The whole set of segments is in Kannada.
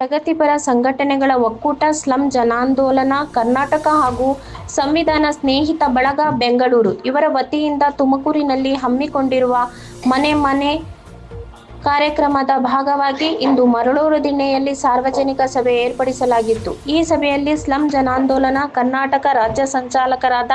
ಪ್ರಗತಿಪರ ಸಂಘಟನೆಗಳ ಒಕ್ಕೂಟ, ಸ್ಲಂ ಜನಾಂದೋಲನ, ಕರ್ನಾಟಕ ಹಾಗೂ ಸಂವಿಧಾನ ಸ್ನೇಹಿತ ಬಳಗ ಬೆಂಗಳೂರು. ಇವರ ವತಿಯಿಂದ ತುಮಕೂರಿನಲ್ಲಿ ಹಮ್ಮಿಕೊಂಡಿರುವ ಮನೆ ಮನೆ ಕಾರ್ಯಕ್ರಮದ ಭಾಗವಾಗಿ ಇಂದು ಮರಳೂರು ದಿಣ್ಣೆಯಲ್ಲಿ ಸಾರ್ವಜನಿಕ ಸಭೆ ಏರ್ಪಡಿಸಲಾಗಿತ್ತು. ಈ ಸಭೆಯಲ್ಲಿ ಸ್ಲಂ ಜನಾಂದೋಲನ, ಕರ್ನಾಟಕ ರಾಜ್ಯ ಸಂಚಾಲಕರಾದ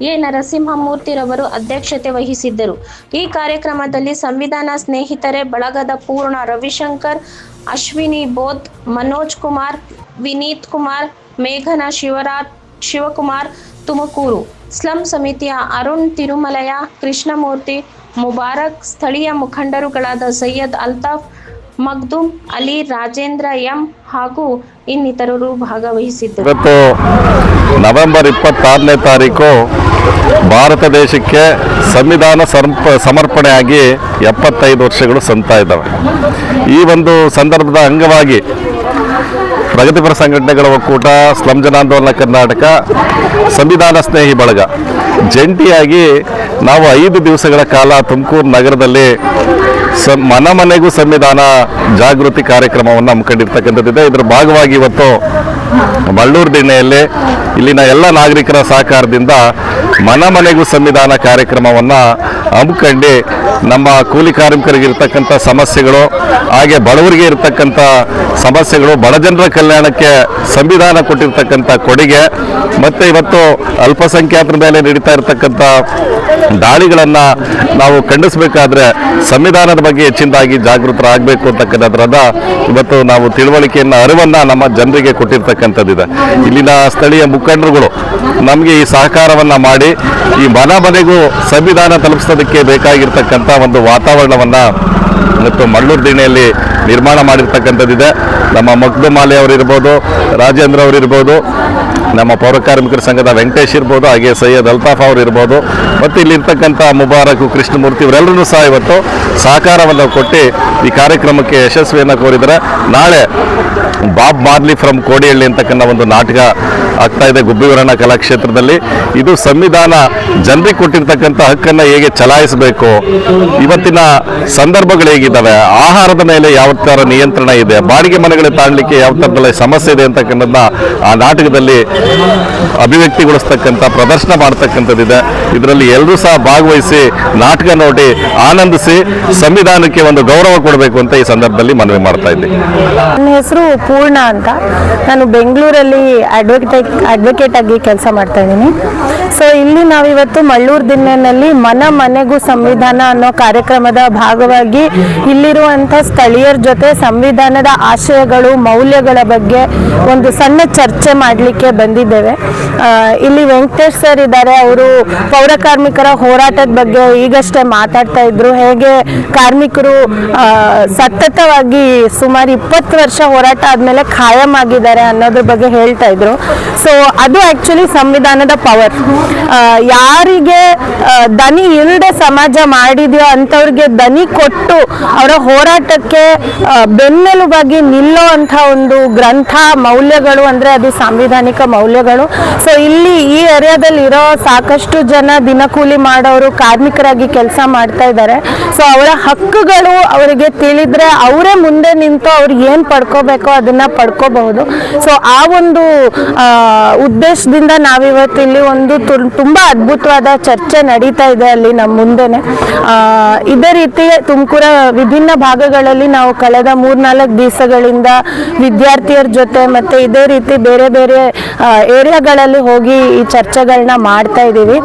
ಎ. ನರಸಿಂಹಮೂರ್ತಿರವರು ಅಧ್ಯಕ್ಷತೆ ವಹಿಸಿದ್ದರು. ಈ ಕಾರ್ಯಕ್ರಮದಲ್ಲಿ ಸಂವಿಧಾನ ಸ್ನೇಹಿತರೆ ಬಳಗದ ಪೂರ್ಣ ರವಿಶಂಕರ್, ಅಶ್ವಿನಿ ಬೋಧ್, ಮನೋಜ್ ಕುಮಾರ್, ವಿನೀತ್ ಕುಮಾರ್, ಮೇಘನಾ ಶಿವರಾಜ್, ಶಿವಕುಮಾರ್ ತುಮಕೂರು. ಸ್ಲಂ ಸಮಿತಿಯ ಅರುಣ್ ತಿರುಮಲಯ, ಕೃಷ್ಣಮೂರ್ತಿ ಮುಬಾರಕ್, ಸ್ಥಳೀಯ ಮುಖಂಡರುಗಳಾದ ಸೈಯದ್ ಅಲ್ತಾಫ್, ಮಗ್ದುಮ್, ಅಲಿ, ರಾಜೇಂದ್ರ ಎಂ ಹಾಗೂ ಇನ್ನಿತರರು ಭಾಗವಹಿಸಿದ್ದರು. ಇವತ್ತು ನವೆಂಬರ್ ಇಪ್ಪತ್ತಾರನೇ ತಾರೀಕು ಭಾರತ ದೇಶಕ್ಕೆ ಸಂವಿಧಾನ ಸಮರ್ಪ ಸಮರ್ಪಣೆಯಾಗಿ ಎಪ್ಪತ್ತೈದು ವರ್ಷಗಳು ಸಂತಾ ಇದ್ದಾವೆ ಈ ಒಂದು ಸಂದರ್ಭದ ಅಂಗವಾಗಿ ಪ್ರಗತಿಪರ ಸಂಘಟನೆಗಳ ಒಕ್ಕೂಟ, ಸ್ಲಂ ಜನಾಂದೋಲನ ಕರ್ನಾಟಕ, ಸಂವಿಧಾನ ಸ್ನೇಹಿ ಬಳಗ. ಜಂಟಿಯಾಗಿ ನಾವು ಐದು ದಿವಸಗಳ ಕಾಲ ತುಮಕೂರು ನಗರದಲ್ಲಿ ಸ ಮನ ಮನೆಗೂ ಸಂವಿಧಾನ ಜಾಗೃತಿ ಕಾರ್ಯಕ್ರಮವನ್ನು ಹಮ್ಮಿಕೊಂಡಿರ್ತಕ್ಕಂಥದ್ದಿದೆ. ಇದರ ಭಾಗವಾಗಿ ಇವತ್ತು ಬಳ್ಳೂರು ದಿಣ್ಣೆಯಲ್ಲಿ ಇಲ್ಲಿನ ಎಲ್ಲ ನಾಗರಿಕರ ಸಹಕಾರದಿಂದ ಮನ ಮನೆಗೂ ಸಂವಿಧಾನ ಕಾರ್ಯಕ್ರಮವನ್ನು ಹಮ್ಮಿಕೊಂಡು ನಮ್ಮ ಕೂಲಿ ಕಾರ್ಮಿಕರಿಗೆ ಇರ್ತಕ್ಕಂಥ ಸಮಸ್ಯೆಗಳು, ಹಾಗೆ ಬಡವರಿಗೆ ಇರತಕ್ಕಂಥ ಸಮಸ್ಯೆಗಳು, ಬಡ ಜನರ ಕಲ್ಯಾಣಕ್ಕೆ ಸಂವಿಧಾನ ಕೊಟ್ಟಿರ್ತಕ್ಕಂಥ ಕೊಡುಗೆ, ಮತ್ತು ಇವತ್ತು ಅಲ್ಪಸಂಖ್ಯಾತರ ಮೇಲೆ ನಡೀತಾ ಇರತಕ್ಕಂಥ ದಾಳಿಗಳನ್ನು ನಾವು ಖಂಡಿಸಬೇಕಾದ್ರೆ ಸಂವಿಧಾನದ ಬಗ್ಗೆ ಹೆಚ್ಚಿನದಾಗಿ ಜಾಗೃತರಾಗಬೇಕು ಅಂತಕ್ಕಂಥದ್ರದ ಇವತ್ತು ನಾವು ತಿಳುವಳಿಕೆಯನ್ನು, ಅರಿವನ್ನು ನಮ್ಮ ಜನರಿಗೆ ಕೊಟ್ಟಿರ್ತಕ್ಕಂಥದ್ದಿದೆ. ಇಲ್ಲಿನ ಸ್ಥಳೀಯ ಮುಖಂಡರುಗಳು ನಮಗೆ ಈ ಸಹಕಾರವನ್ನು ಮಾಡಿ ಈ ಮನ ಮನೆಗೂ ಸಂವಿಧಾನ ತಲುಪಿಸೋದಕ್ಕೆ ಬೇಕಾಗಿರ್ತಕ್ಕಂಥ ಒಂದು ವಾತಾವರಣವನ್ನು ಮತ್ತು ಮಳ್ಳೂರು ದಿಣೆಯಲ್ಲಿ ನಿರ್ಮಾಣ ಮಾಡಿರ್ತಕ್ಕಂಥದ್ದಿದೆ. ನಮ್ಮ ಮಗ್ದುಮಾಲೆ ಅವರಿರ್ಬೋದು ರಾಜೇಂದ್ರ ಅವರಿರ್ಬೋದು ನಮ್ಮ ಪೌರ ಕಾರ್ಮಿಕರ ಸಂಘದ ವೆಂಕಟೇಶ್ ಇರ್ಬೋದು, ಹಾಗೆ ಸೈಯದ್ ಅಲ್ತಾಫ್ ಅವರು ಇರ್ಬೋದು. ಮತ್ತು ಇಲ್ಲಿರ್ತಕ್ಕಂಥ ಮುಬಾರಕು, ಕೃಷ್ಣಮೂರ್ತಿ ಇವರೆಲ್ಲರೂ ಸಹ ಇವತ್ತು ಸಹಕಾರವನ್ನು ಕೊಟ್ಟು ಈ ಕಾರ್ಯಕ್ರಮಕ್ಕೆ ಯಶಸ್ವಿಯನ್ನು ಕೋರಿದರೆ ನಾಳೆ ಬಾಬ್ ಮಾರ್ಲಿ ಫ್ರಮ್ ಕೋಡಿಹಳ್ಳಿ ಅಂತಕ್ಕಂಥ ಒಂದು ನಾಟಕ ಆಗ್ತಾ ಇದೆ ಗುಬ್ಬಿವರಣ ಕಲಾಕ್ಷೇತ್ರದಲ್ಲಿ. ಇದು ಸಂವಿಧಾನ ಜನರಿಗೆ ಕೊಟ್ಟಿರ್ತಕ್ಕಂಥ ಹಕ್ಕನ್ನು ಹೇಗೆ ಚಲಾಯಿಸಬೇಕು? ಇವತ್ತಿನ ಸಂದರ್ಭಗಳು ಹೇಗಿದ್ದಾವೆ? ಆಹಾರದ ಮೇಲೆ ಯಾವ ಥರ ನಿಯಂತ್ರಣ ಇದೆ? ಬಾಡಿಗೆ ಮನೆಗಳ ತಾಳಲಿಕ್ಕೆ ಯಾವ ಥರದಲ್ಲಿ ಸಮಸ್ಯೆ ಇದೆ ಅಂತಕ್ಕಂಥದ್ದನ್ನ ಆ ನಾಟಕದಲ್ಲಿ ಅಭಿವ್ಯಕ್ತಿಗೊಳಿಸ್ತಕ್ಕಂಥ, ಪ್ರದರ್ಶನ ಮಾಡ್ತಕ್ಕಂಥದ್ದಿದೆ. ಇದರಲ್ಲಿ ಎಲ್ಲರೂ ಸಹ ಭಾಗವಹಿಸಿ ನಾಟಕ ನೋಡಿ ಆನಂದಿಸಿ ಸಂವಿಧಾನಕ್ಕೆ ಒಂದು ಗೌರವ ಕೊಡಬೇಕು ಅಂತ ಈ ಸಂದರ್ಭದಲ್ಲಿ ಮನವಿ ಮಾಡ್ತಾ ಇದ್ದೀನಿ ನನ್ನ ಹೆಸರು ಪೂರ್ಣ ಅಂತ. ನಾನು ಬೆಂಗಳೂರಲ್ಲಿ ಅಡ್ವೊಕೇಟ್ ಅಡ್ವೊಕೇಟ್ ಆಗಿ ಕೆಲಸ ಮಾಡ್ತಾ ಇದ್ದೀನಿ. ಸೊ ಇಲ್ಲಿ ನಾವಿವತ್ತು ಮಳ್ಳೂರು ದಿನ್ನೆನಲ್ಲಿ ಮನ ಮನೆಗೂ ಸಂವಿಧಾನ ಅನ್ನೋ ಕಾರ್ಯಕ್ರಮದ ಭಾಗವಾಗಿ ಇಲ್ಲಿರುವಂಥ ಸ್ಥಳೀಯರ ಜೊತೆ ಸಂವಿಧಾನದ ಆಶಯಗಳು, ಮೌಲ್ಯಗಳ ಬಗ್ಗೆ ಒಂದು ಸಣ್ಣ ಚರ್ಚೆ ಮಾಡಲಿಕ್ಕೆ ಬಂದಿದ್ದೇವೆ. ಇಲ್ಲಿ ವೆಂಕಟೇಶ್ ಸರ್ ಇದ್ದಾರೆ. ಅವರು ಪೌರ ಕಾರ್ಮಿಕರ ಹೋರಾಟದ ಬಗ್ಗೆ ಈಗಷ್ಟೇ ಮಾತಾಡ್ತಾ ಇದ್ರು. ಹೇಗೆ ಕಾರ್ಮಿಕರು ಸತತವಾಗಿ ಸುಮಾರು ಇಪ್ಪತ್ತು ವರ್ಷ ಹೋರಾಟ ಆದಮೇಲೆ ಖಾಯಂ ಆಗಿದ್ದಾರೆ ಅನ್ನೋದ್ರ ಬಗ್ಗೆ ಹೇಳ್ತಾ ಇದ್ರು. ಸೊ ಅದು ಆ್ಯಕ್ಚುಲಿ ಸಂವಿಧಾನದ ಪವರ್ ಯಾರಿಗೆ ದನಿ ಇಲ್ಲದೆ ಸಮಾಜ ಮಾಡಿದೆಯೋ ಅಂಥವ್ರಿಗೆ ದನಿ ಕೊಟ್ಟು ಅವರ ಹೋರಾಟಕ್ಕೆ ಬೆನ್ನೆಲುಬಾಗಿ ನಿಲ್ಲೋ ಅಂಥ ಒಂದು ಗ್ರಂಥ, ಮೌಲ್ಯಗಳು ಅಂದರೆ ಅದು ಸಾಂವಿಧಾನಿಕ ಮೌಲ್ಯಗಳು. ಸೊ ಇಲ್ಲಿ ಈ ಏರಿಯಾದಲ್ಲಿ ಇರೋ ಸಾಕಷ್ಟು ಜನ ದಿನಕೂಲಿ ಮಾಡೋರು, ಕಾರ್ಮಿಕರಾಗಿ ಕೆಲಸ ಮಾಡ್ತಾ ಇದ್ದಾರೆ. ಸೊ ಅವರ ಹಕ್ಕುಗಳು ಅವರಿಗೆ ತಿಳಿದ್ರೆ ಅವರೇ ಮುಂದೆ ನಿಂತು ಅವ್ರು ಏನು ಪಡ್ಕೋಬೇಕೋ ಅದನ್ನ ಪಡ್ಕೋಬಹುದು. ಸೊ ಆ ಒಂದು ಉದ್ದೇಶದಿಂದ ನಾವಿವತ್ತು ಇಲ್ಲಿ ಒಂದು ತುಂಬಾ ಅದ್ಭುತವಾದ ಚರ್ಚೆ ನಡೀತಾ ಇದೆ ಅಲ್ಲಿ ನಮ್ಮ ಮುಂದೆನೆ. ಇದೇ ರೀತಿ ತುಮಕೂರ ವಿಭಿನ್ನ ಭಾಗಗಳಲ್ಲಿ ನಾವು ಕಳೆದ ಮೂರ್ನಾಲ್ಕು ದಿವಸಗಳಿಂದ ವಿದ್ಯಾರ್ಥಿಯರ ಜೊತೆ ಮತ್ತೆ ಇದೇ ರೀತಿ ಬೇರೆ ಬೇರೆ ಏರಿಯಾಗಳಲ್ಲಿ ಹೋಗಿ ಈ ಚರ್ಚೆಗಳನ್ನ ಮಾಡ್ತಾ ಇದ್ದೀವಿ.